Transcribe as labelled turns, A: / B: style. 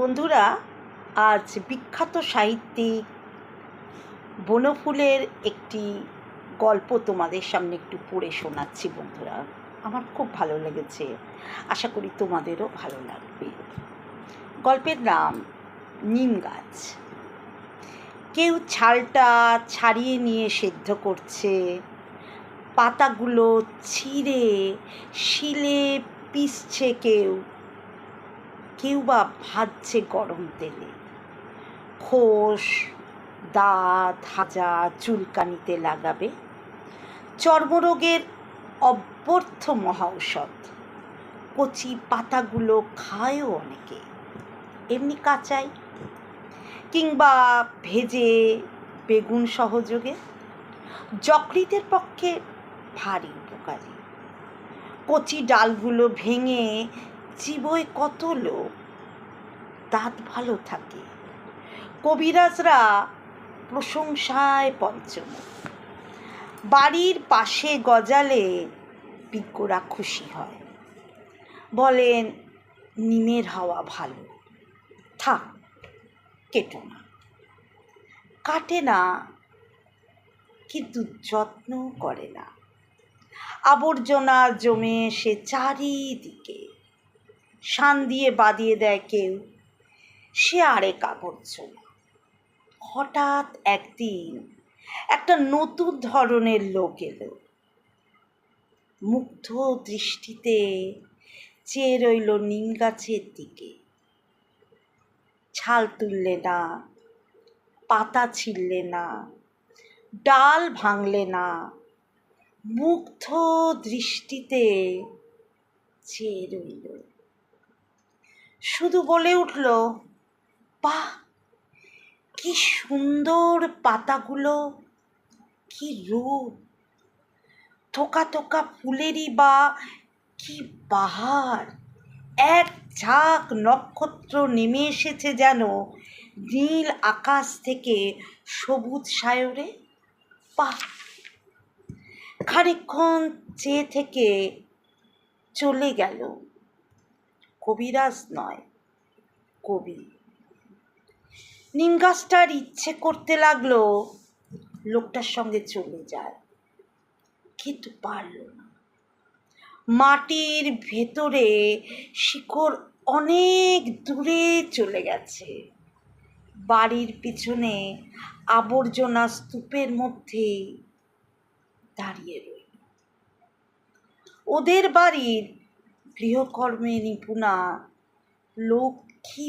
A: বন্ধুরা, আজ বিখ্যাত সাহিত্যিক বনফুলের একটি গল্প তোমাদের সামনে একটু পড়ে শোনাচ্ছি বন্ধুরা। আমার খুব ভালো লেগেছে, আশা করি তোমাদেরও ভালো লাগবে। গল্পের নাম, নিম গাছ। কেউ ছালটা ছাড়িয়ে নিয়ে সেদ্ধ করছে, পাতাগুলো ছিঁড়ে শিলে পিসছে কেউ। কেউ বা ভাজছে গরম তেলে। খোস, দাঁত, হাজা চুলকানিতে লাগাবে। চর্মরোগের অব্যর্থ মহাঔষধ। কচি পাতাগুলো খায়ও অনেকে। এমনি কাঁচাই। কিংবা ভেজে বেগুন সহযোগে। যকৃতের পক্ষে ভারী উপকারী। কচি ডালগুলো ভেঙে চিবোয় কত লোক, দাঁত ভালো থাকে। কবিরাজরা প্রশংসায় পঞ্চমুখ। বাড়ির পাশে গজালে বিজ্ঞরা খুশি হয়। বলেন, নিমের হাওয়া ভালো। থাক, কেটো না। কাটে না, কিন্তু যত্ন করে না। আবর্জনা জমে সে চারিদিকে। শান দিয়ে বাঁধিয়ে দেয় কেউ। সে আরেক আবর্জনা হঠাৎ একদিন একটা নতুন ধরনের লোক এলো। মুগ্ধ দৃষ্টিতে চেয়ে রইল নিম গাছের দিকে। ছাল তুললে না, পাতা ছিঁড়লে না, ডাল ভাঙলে না। মুগ্ধ দৃষ্টিতে চেয়ে রইল। শুধু বলে উঠল, বাহ, কি সুন্দর পাতাগুলো, কি রূপ, থোকা থোকা ফুলেরই বা কি বাহার এক ঝাঁক নক্ষত্র নেমে এসেছে যেন নীল আকাশ থেকে সবুজ সায়রে, বাহ খানিক্ষণ চেয়ে থেকে চলে গেল। কবিরাজ নয়, কবি। নিম গাছটার ইচ্ছে করতে লাগল, লোকটার সঙ্গে চলে যায়, কিন্তু পারল না। মাটির ভেতরে শিকড় অনেক দূরে চলে গেছে। বাড়ির পিছনে আবর্জনা স্তূপের মধ্যে দাঁড়িয়ে রইল। ওদের বাড়ির গৃহকর্মে নিপুণা লক্ষ্মী